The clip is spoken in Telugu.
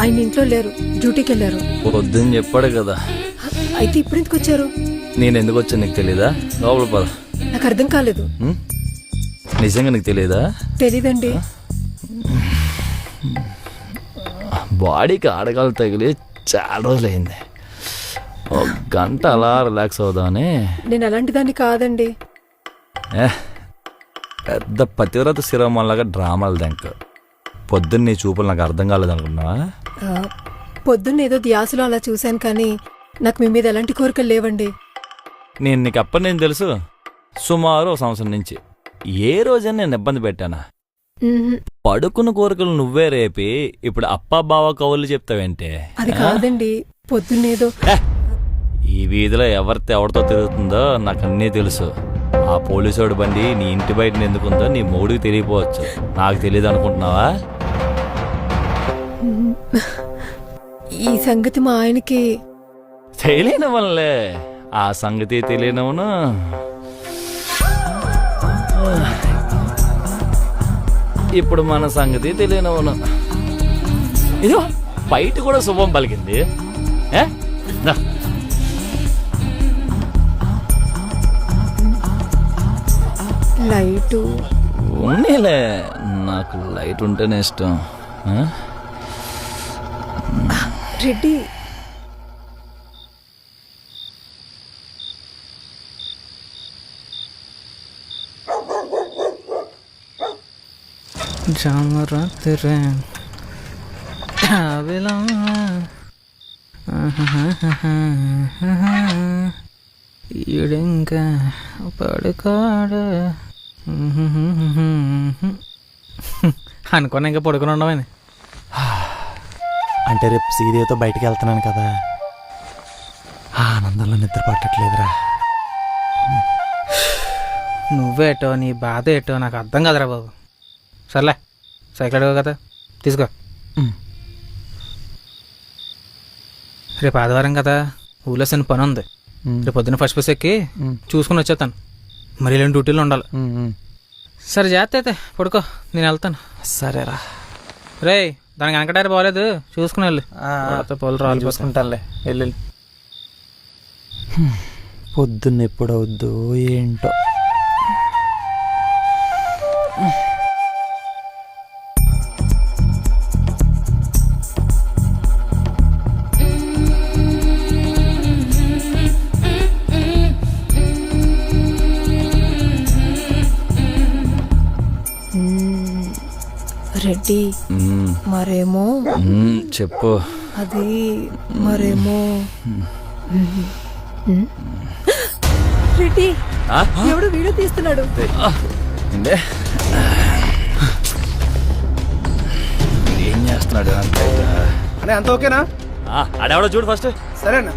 ఆయన ఇంట్లో లేరు డ్యూటీకి వెళ్ళారు. పొద్దున్న చెప్పాడు కదా. అయితే ఇప్పుడు ఎందుకు వచ్చారు? నేను ఎందుకు వచ్చాను నీకు తెలీదా? లోపల పద. నాకు అర్థం కాలేదు. ఉం? నిజంగా నీకు తెలియదా తెలీదండి. బాడీకి ఆడగాలు తగిలి చాలా రోజులైంది. ఒక గంట అలా రిలాక్స్ అవుదామని. నేను అలాంటి దాన్ని కాదండి. ఏ, పెద్ద పతివ్రత శిరోమణలాగా డ్రామాలు దెంక. పొద్దున్న నీ చూపులు నాకు అర్థం కాలేదు అనుకున్నావా ఆ, పొద్దున్న ఏదో ధ్యాసలో అలా చూశాను కానీ నాకు మీ మీద ఎలాంటి కోరికలు లేవండి. నేను నీకు అప్పటి నేను తెలుసు సుమారు సంవత్సరం నుంచి. ఏ రోజైనా నేను ఇబ్బంది పెట్టానా. పడుకున్న కోరికలు నువ్వే రేపి ఇప్పుడు అప్ప బావ కవులు చెప్తావేంటే? అది కాదండి పొద్దున్నేదో ఈ వీధిలో ఎవరితో ఎవరితో తిరుగుతుందో నాకు అన్నీ తెలుసు. ఆ పోలీసోడి బండి నీ ఇంటి బయట ఎందుకుందో నీ మూడికి తెలియపోవచ్చు. నాకు తెలియదు అనుకుంటున్నావా ఈ సంగతి మా ఆయనకి తెలియని వల్లే ఆ సంగతి తెలియనవును? ఇప్పుడు మన సంగతి తెలియనవును? ఇదో బయట కూడా శుభం పలికింది. ఏ? దా. లైటు. ఉన్నీలే. నాకు లైట్ ఉంటేనే ఇష్టం. ఆ? రెడ్డి. జామరాత్రి ఈడింకా పడుకోడు. అనుకున్నా ఇంకా పడుకుని ఉండమని అంటే రేపు శ్రీదేవితో బయటికి వెళ్తున్నాను కదా. ఆ ఆనందంలో నిద్ర పట్టట్లేదురా. నువ్వేటో నీ బాధ ఏటో నాకు అర్థం కదరా బాబు. సర్లే సైకిల్ అడగవు కదా. తీసుకో. రేపు ఆదివారం కదా ఊళ్ళో చిన్న పని ఉంది. రేపు పొద్దున్న ఫస్ట్ బస్ ఎక్కి. చూసుకుని వచ్చేస్తాను. మరి ఇలాంటి డ్యూటీలో ఉండాలి. సరే జాగ్రత్త అయితే పడుకో నేను వెళ్తాను. సరేరా. రే దానికి వెనకటారు బాగలేదు చూసుకుని వెళ్ళు. పళ్ళు రాలు చూసుకుంటానులే. వెళ్ళు. పొద్దున్న ఎప్పుడవుద్దో ఏంటో. రెడ్డి. మరేమో. చెప్పు. అది మరేమో. రెడ్డి ఆ? ఎవడు వీడియో తీస్తున్నాడు? ఏం చేస్తున్నాడు అంత ఓకేనా? ఆడెవడో చూడు ఫస్ట్. సరేనా?